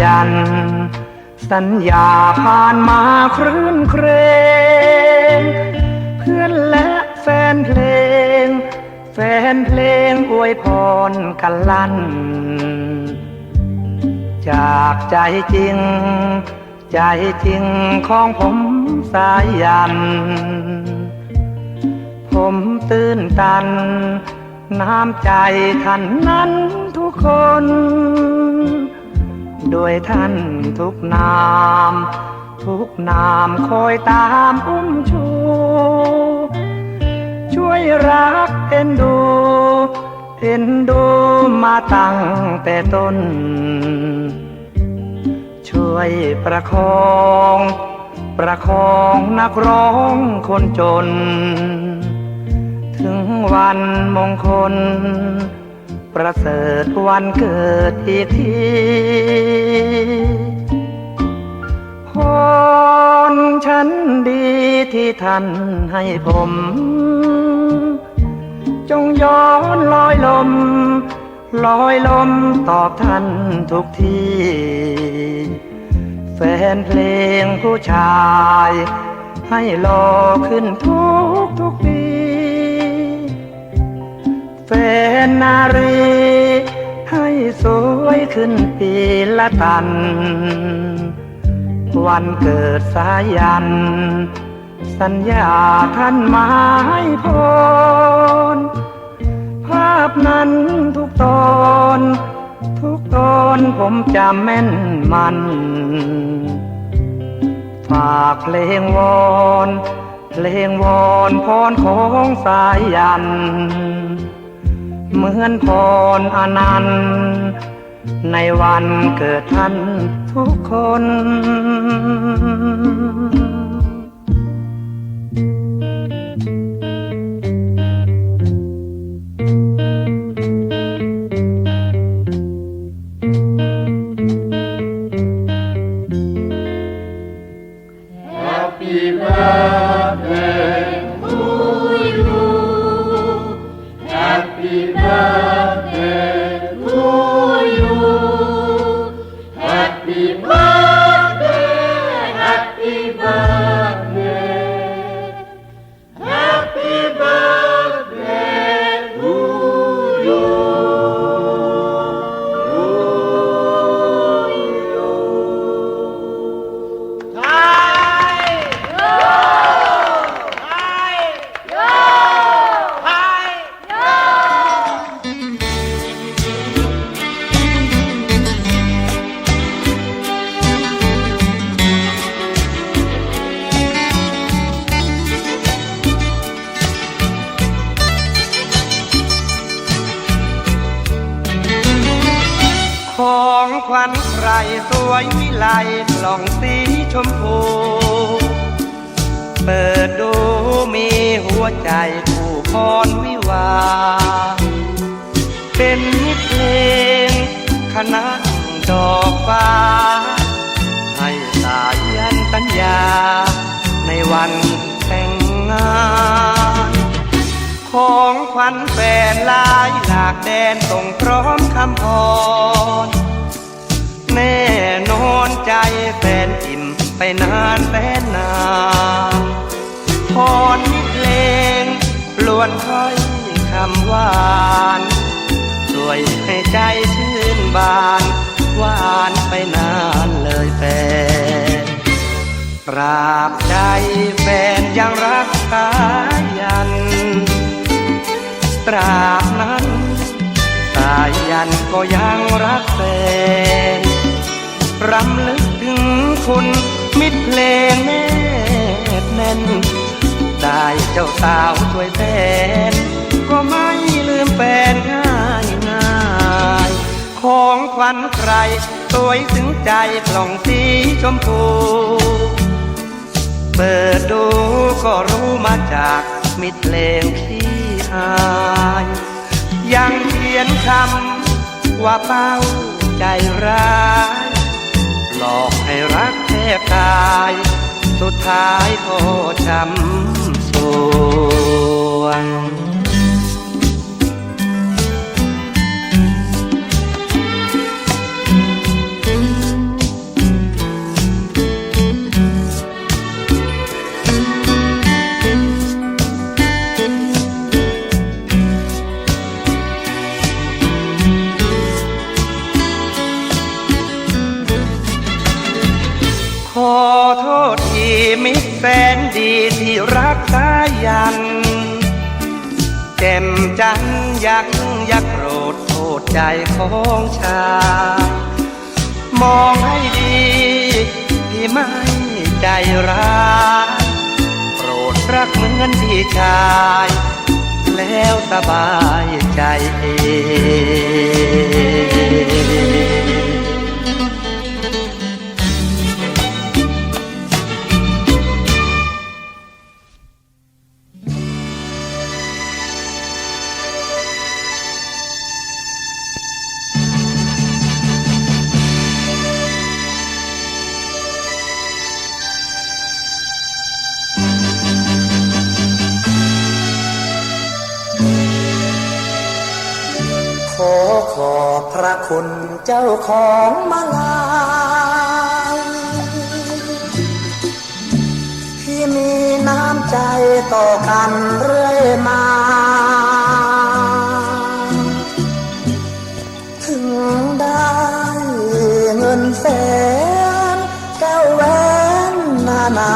ยัน สัญญาผ่านมาครื่นเครง เพื่อนและแฟนเพลง แฟนเพลงอวยพรกันลั่น จากใจจริง ใจจริงของผมสายัน ผมตื่นตัน น้ำใจท่านนั้นทุกคน ด้วยท่านทุกนาม ทุกนามคอยตามอุ้มชู ช่วยรักเอ็นดู เอ็นดูมาตั้งแต่ต้น ช่วยประคอง ประคองนักร้องคนจน ถึงวันมงคล ประเสริฐวันเกิดอีกทีพรฉันดีที่ท่านให้ผม จงย้อนลอยลม ลอยลมตอบท่านทุกที แฟนเพลงผู้ชาย ให้รอขึ้นทุก แฟนนารี ให้สวยขึ้นปีละตัน วันเกิดสายัน สัญญาท่านมาให้พรภาพนั้นทุกตอน ทุกตอนผมจำแม่นมัน ฝากเพลงวอนเพลงวอนพรของสายยัน เหมือนพรอนันต์ในวันเกิดท่านทุกคน Happy birthday หลายหลากแดนส่งพร้อมคำพรแน่นอนใจแฟนอิ่มไปนานแสนนานพรนิเพลงล้วนถ้อยคำหวานช่วยให้ใจชื่นบานหวานไปนานเลยแฟนตราบใจแฟนยังรักสายัน ตราบนั้นสายันก็ยังรักแฟนรำลึกถึงคุณมิตรเพลงแนบแน่น ได้เจ้าสาวสวยแสนก็ไม่ลืมแฟนง่ายง่ายของขวัญใครสวยถึงใจกล่องสีชมพูเปิดดูก็รู้มาจากมิตรเพลงายยังเขียนคำว่าเป้าใจร้ายหลอกให้รักแทบตาย สุดท้ายก็จำสวง ยัน แจ่มจันทร์ยักยักโกรธโทษใจของชามองให้ดีที่ไม่ใจร้ายโปรดรักเหมือนพี่ชายแล้วสบายใจเอง อขอบพระคุณเจ้าของมาลายที่มีน้ำใจต่อกันเรื่อยมา ถึงได้เงินแสนแก้วแหวนนานา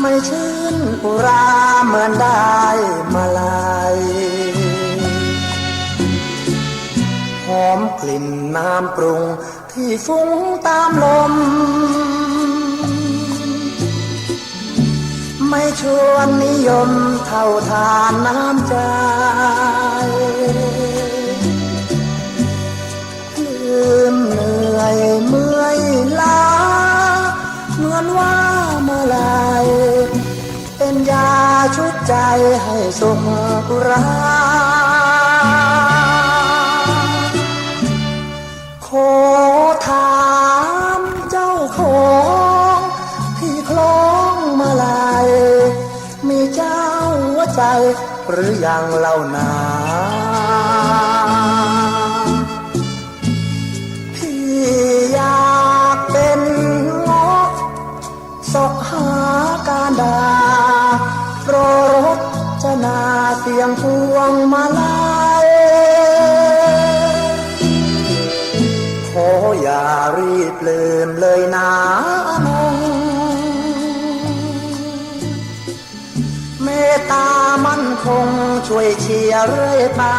ไม่ชื่นอุราเหมือนได้ น้ำปรุงที่ฟุ้งตามลม ไม่ชวนนิยมเท่าทานน้ำใจลืมเหนื่อยเมื่อยล้าเหมือนว่าเมื่อไรเป็นยาชุดใจให้สุขรา หรือยังเล่านาพี่อยากเป็นงอกสอกหาการดาโปรดจะนาเสียงพวงมาลา เชียร์เรื่อยมา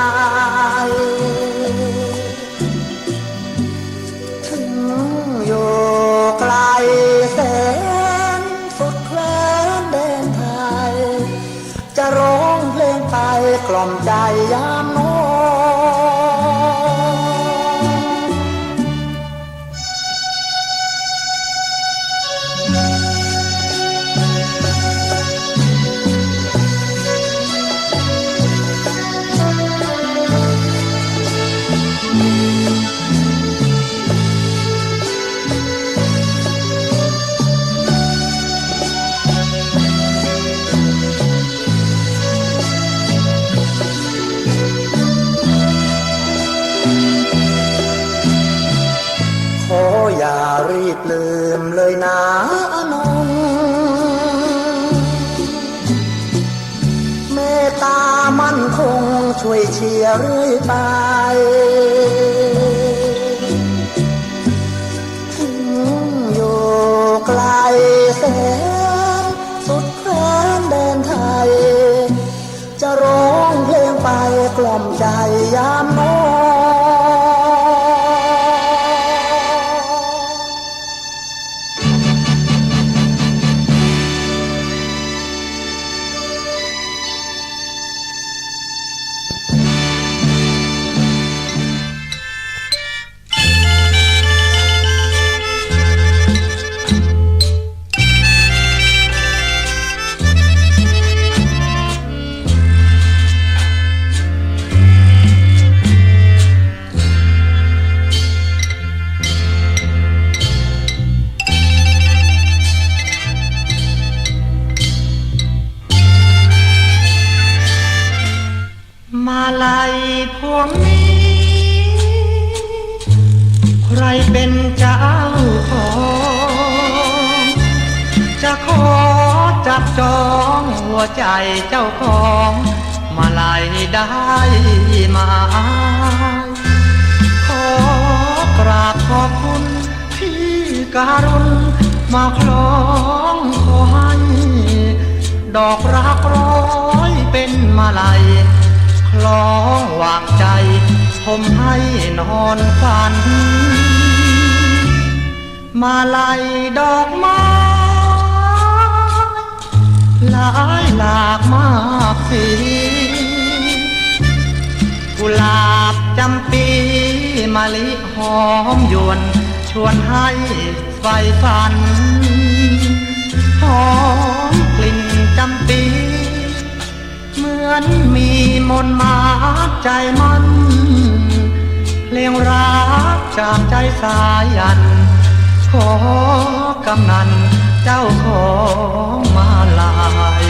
รีบลืมเลยนะนงเมตตามั่นคงช่วยเชียร์เรื่อยไปถึงอยู่ไกลแสนสุดแคว้นแดนไทย จะร้องเพลงไปกล่อมใจยามนอน ดอกรักร้อยเป็นมาลัยคล้องวางใจ ผมให้นอนฝัน มาลัยดอกไม้หลายหลากมากสีกุหลาบจำปีมะลิหอมยวน ชวนให้ไฟฝันหอม จำปี เหมือนมีมนมาใจมันเพลงรักจากใจสายัน ขอกำนันเจ้าของมาลาย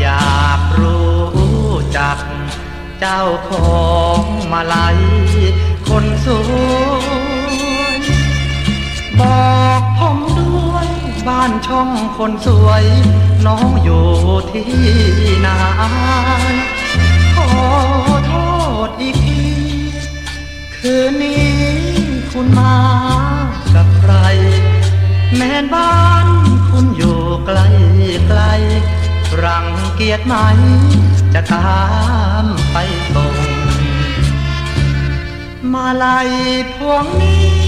อยากรู้จัก เจ้าของมาลัยคนสวยบอกผมด้วย บ้านช่องคนสวย น้องอยู่ที่ไหนขอโทษอีกที คืนนี้คุณมากับใคร แม่นบ้านคุณอยู่ไกลไกล รังเกียจไหม จะตามไปส่งมาลัยพวงนี้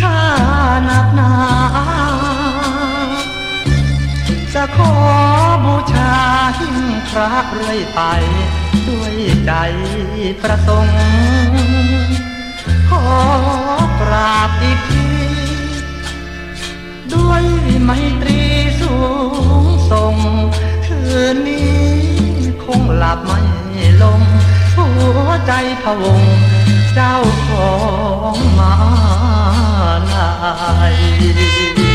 ค่าหนักหนา จะขอบูชาหิ้งพระเรื่อยไป ด้วยใจประสงค์ขอกราบอีกที ด้วยไมตรีสูงส่ง คืนนี้คงหลับไม่ลง หัวใจพะวง เจ้าของมา ล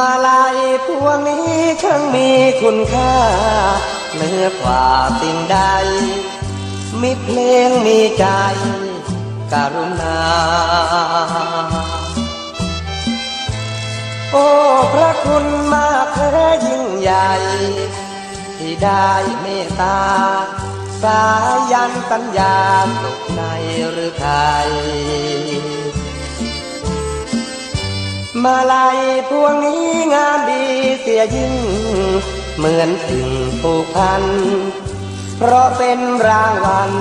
มาลายพวงนี้ช่างมีคุณค่าเหนือกว่าสิ่งใด มีเพลงมีใจกรุณา โอ้พระคุณมากแท้ยิ่งใหญ่ ที่ได้เมตตา สายันสัญญาตกในหรือไทย มาลัยพวงนี้งามดีเสียยิ่ง เหมือนสิ่งผูกพัน เพราะเป็นรางวัล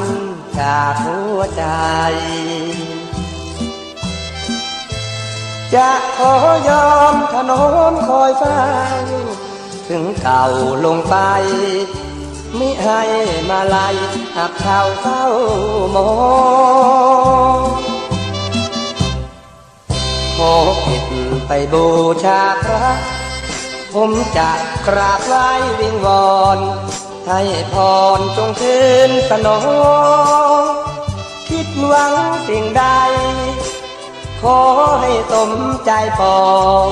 จากหัวใจ จะขอยอมถนอมคอยเฝ้าถึงเก่าลงไป มิให้มาลัยหักเท้าเฝ้ามอง ขอผิดไปบูชาพระ ผมจะกราบไหว้วิงวอนให้พรจงคืนสนอง คิดหวังสิ่งใด ขอให้สมใจปอง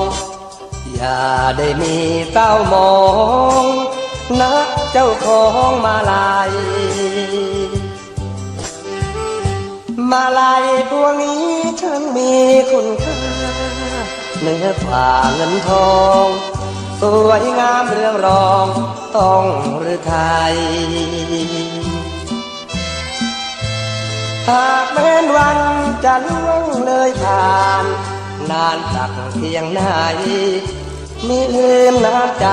อย่าได้มีเศร้ามองนักเจ้าของมาลาย มาลายพวงนี้ช่างมีคุณค่าเหนือกว่าเงินทอง สวยงามเรื่องรองต้องหรือไทยหากแม้นวันจะล่วงเลยผ่าน นานสักเพียงไหนไม่ลืมน้ำใจ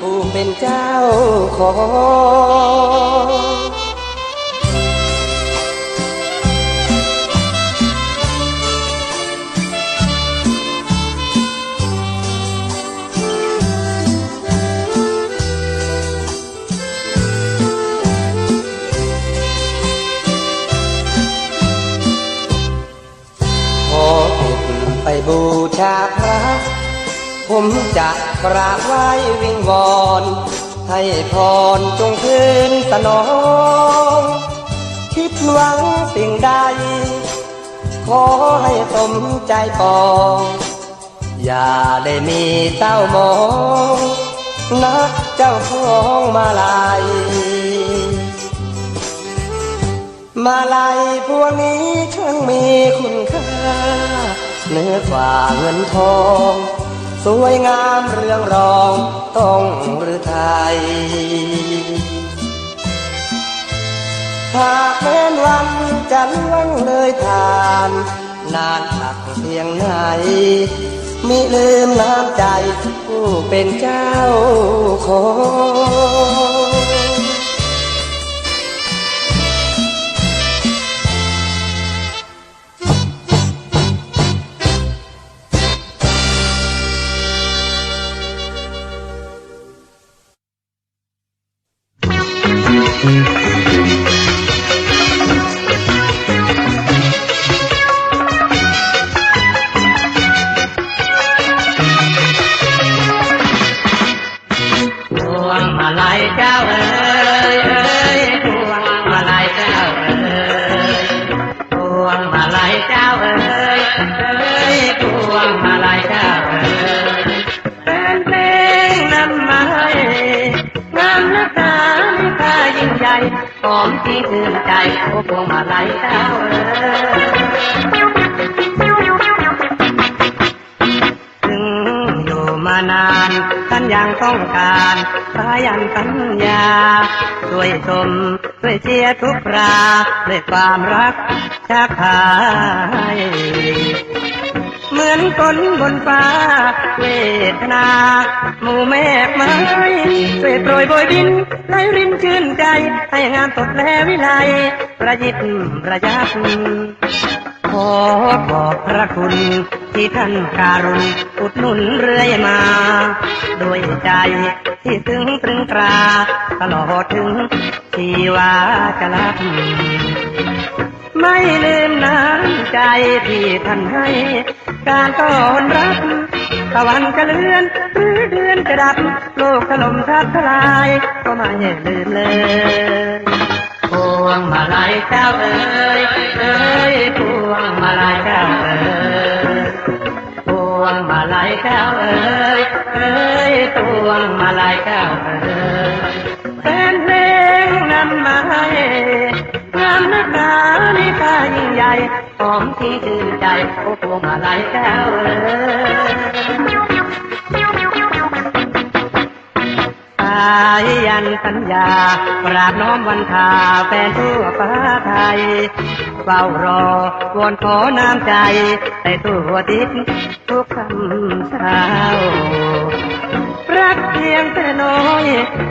ผู้เป็นเจ้าของ บูชาพระ ผมจะกราบไหว้วิงวอน ให้พรจงคืนสนอง คิดหวังสิ่งใด ขอให้สมใจปอง อย่าได้มีเศร้ามองนักเจ้าของมาลายมาลายพวกนี้ช่างมีคุณค่า เนื้อกว่าเงินทอง สวยงามเรืองรองต้องหรือไทยหากแม้นวันจะล่วงเลยผ่าน นานหักเพียงไหนมิลืมน้ำใจผู้เป็นเจ้าของ การสายันสัญญา ช่วยชมช่วยเชียร์ทุกคราด้วยความรักชักหายเหมือนคนบนฟ้า เวทนา หมู่เมฆไม้ช่วยโปรยโบยบินไหลรินชื่นใจ ให้งานสดแลวิไลประยิบประยับขอขอบพระคุณ ที่ท่านการุณอุดหนุนเรื่อยมาโดยใจที่ซึ้งตรึงตราตลอดถึงชีวาจะรับไม่ลืมน้ำใจที่ท่านให้ การต้อนรับตะวันจะเลื่อนหรือเดือนจะดับ โลกถล่มทับทลาย ก็ไม่ลืมเลยพวงมาลัยเจ้าเอ๋ยเอ๋ยพวงมาลัยเจ้าเอ๋ยพวง มาลัยเจ้าเอ๋ยเอ๋ยพวงมาลัยเจ้าเอ๋ยแฟนเพลงนำมาให้งามนักหนาในค่ายิ่งใหญ่หอมที่ชื่นใจโอ้พวงมาลัยเจ้าเอ๋ยสายยันสัญญากราบน้อมวันทาแฟนทั่วฟ้าไทย เฝ้ารอวอนขอน้ำใจแต่ตัวติดทุกคำเช้ารักเพียงแต่น้อย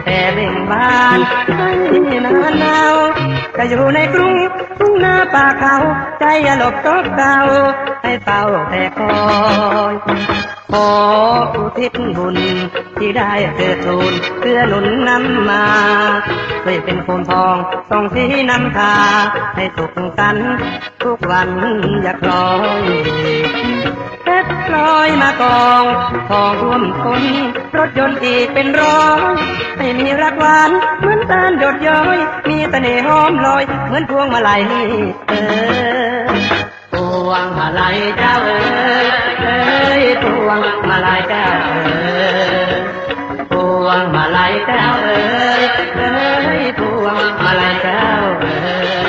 แต่เล่งบานให้นานหนาวจะอยู่ในกรุงทุ่งนาป่าเขา ใจอย่าหลบตกเก่า ให้เฝ้าแต่คอยขออุทิศบุญที่ได้เกิดทูลเพื่อหนุนนำมาช่วยเป็นโคมทองส่องสีนำทาให้สุขสันต์ทุกวันอย่าคลอยเพชรลอยมากองทองร่วมคนรถยนต์อีกเป็นร้อยไม่มีรักหวานเหมือนตาลหยดย้อย มีเสน่ห์หอมลอย เหมือนพวงมาลัยเออ วงมาลัยเจ้าเอ๋ยเอ้ยพวงมาลัยเจ้าเอ๋ยพวงมาลัยเจ้าเอ๋ยเอ้ยพวงมาลัยเจ้าเอ๋ย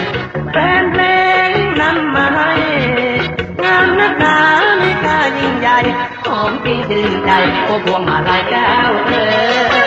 แฟนเพลงนำมาให้งามนักหนามีค่ายิ่งใหญ่หอมจริงชื่นใจโอ้พวงมาลัยเจ้าเอ๋ย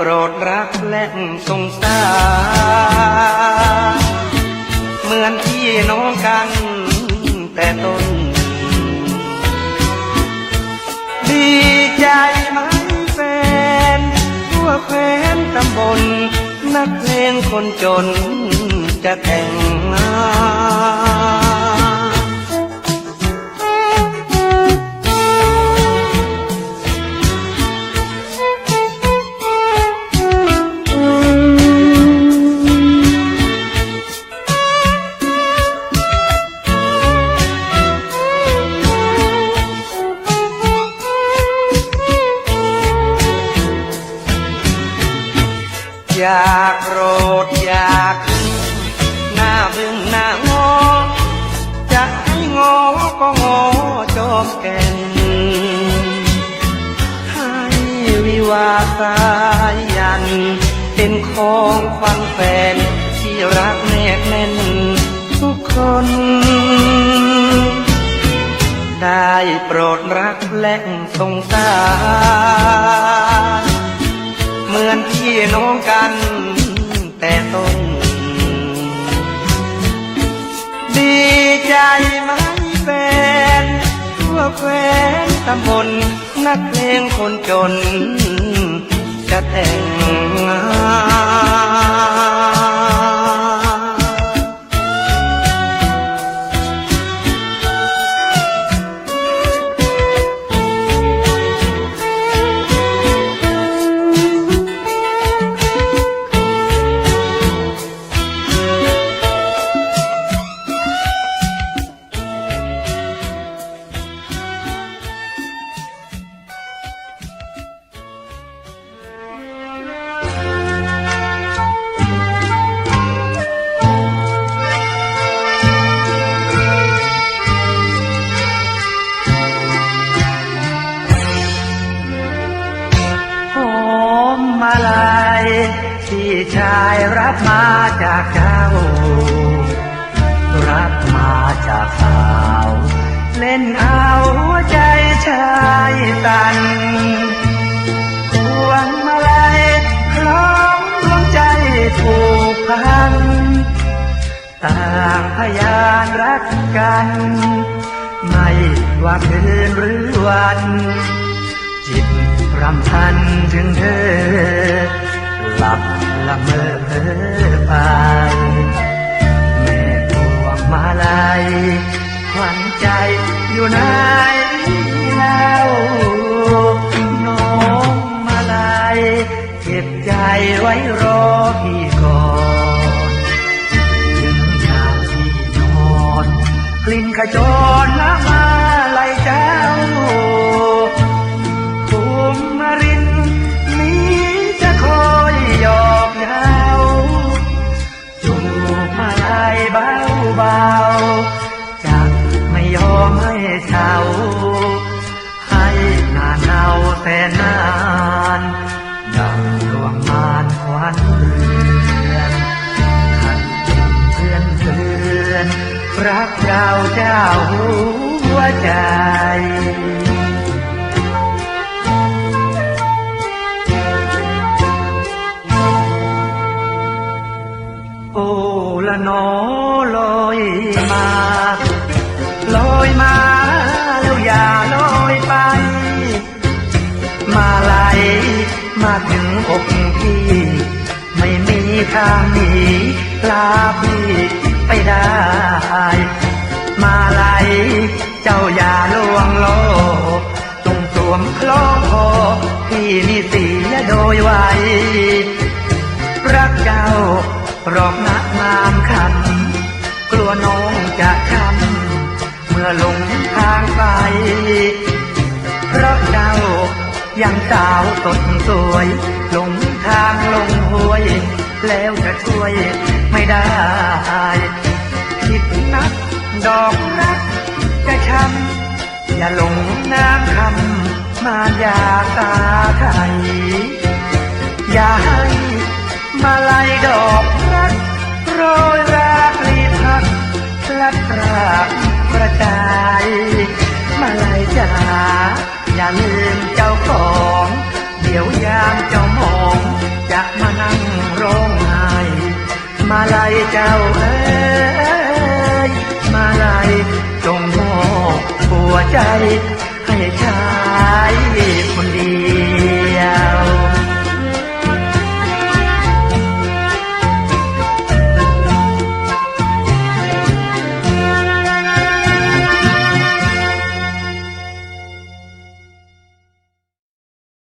โปรดรักและสงสารเหมือนพี่น้องกันแต่ต้น ดีใจไหมแฟนทั่วแคว้นตำบล นักเพลงคนจนจะแต่งงาน สารเหมือนพี่น้องกันแต่ต้นดีใจไหมแฟนทั่วแคว้นตำบลนักเพลงคนจนจะแต่งงาน จากเจ้า รับมาจากสาว เล่นเอาหัวใจชายตันพวงมาลัยคล้องดวงใจผูกพัน ต่างพยานรักกัน ไม่ว่าคืนหรือวัน จิตรำพันถึงเธอหลับ ละเมอเพ้อไป แม่พวงมาลัยขวัญใจอยู่ไหนแล้วน้องมาลัยเก็บใจไว้รอพี่ก่อนถึงยามที่นอนกลิ่นขจรน้ำมา ละนอลอยมา ลอยมาแล้วอย่าลอยไป มาไหลมาถึงอกพี่ ไม่มีทางหนีลาพี่ไปได้ มาไหลเจ้าอย่าลวงโลจงสวมคล้องคอพี่นี่เสียโดยไวรักเจ้า รอกนักงามคำกลัวน้องจะช้ำเมื่อลงทางไป เพราะเจ้ายังสาวสดสวยลงทางลงห้วย แล้วจะช่วยไม่ได้ผิดนักดอกรักจะช้ำอย่าหลงน้ำคำมารยาตาไทยอย่าให้ มาลายดอกรักโรยราคลีพักพลัดพรากกระจายมาลายจ๋าอย่าลืมเจ้าของ เดี๋ยวยามเจ้ามองจะมานั่งร้องไห้มาลายเจ้าเอ้ยมาลายจงมอบหัวใจ ให้ชายคนดี